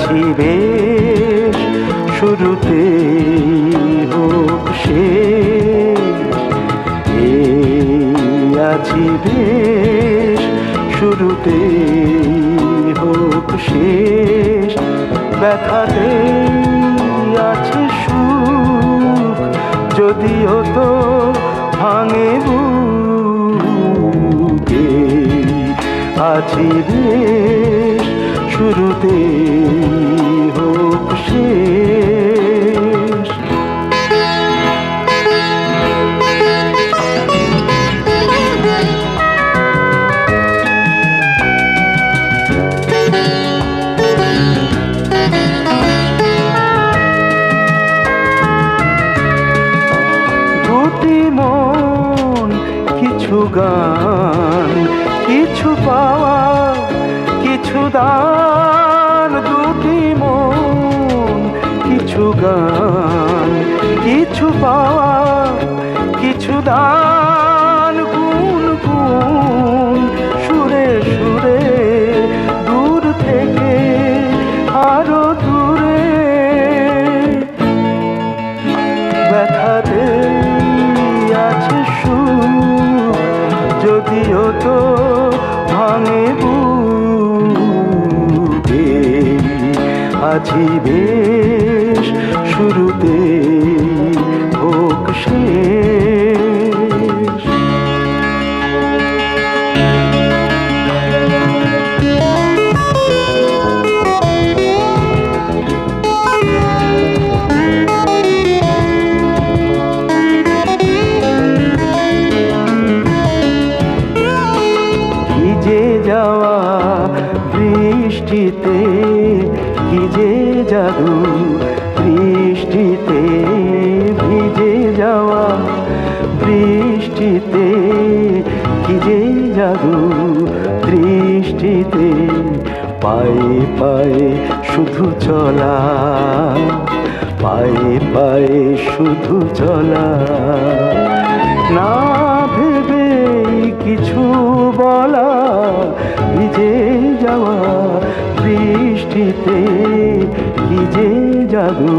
আছি বেশ শুরুতে হোক সে আছি বেশ শুরুতে হোক শেষ। ব্যথাতে আছে সুখ, যদিও তো ভাঙে আছি বেশ শুরুতে হোক কিছু গান দান দুটি মন কিছু গান কিছু পাওয়া কিছু দান। আছি বেশ শুরুতে হোক শেষ। ভিজে যাওয়া বৃষ্টিতে জাদু, বৃষ্টিতে ভিজে যাওয়া, বৃষ্টিতে যে জাদু দৃষ্টিতে পায়ে পায়ে শুধু চলা, পায়ে পায়ে শুধু চলা। না ভেবে কিছু বলা, ভিজে যাওয়া, বৃষ্টিতে যে জাদু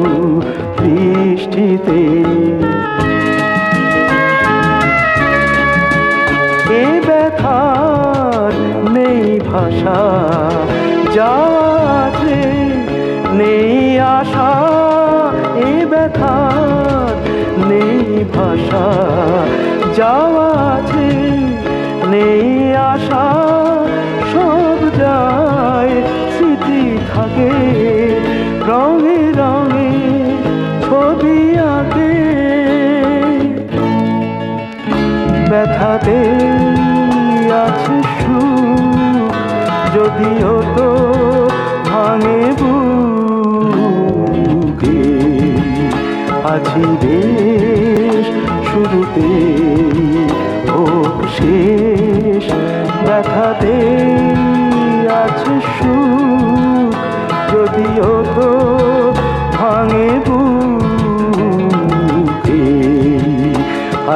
বৃষ্টিতে এ ব্যথার নেই ভাষা যা আছে নেই আশা। এ ব্যথার নেই ভাষা যা আছে নেই আশা। সব যায় স্মৃতি থাকে। ব্যথাতে আছে সুখ, যদিও তো ভাঙে বুকে। আছি বেশ, শুরুতে হোক শেষ। ব্যথাতে আছে সুখ, যদিও তো ভাঙে বুকে।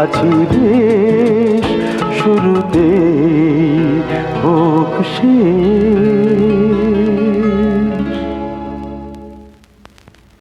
আছি রে হোক সে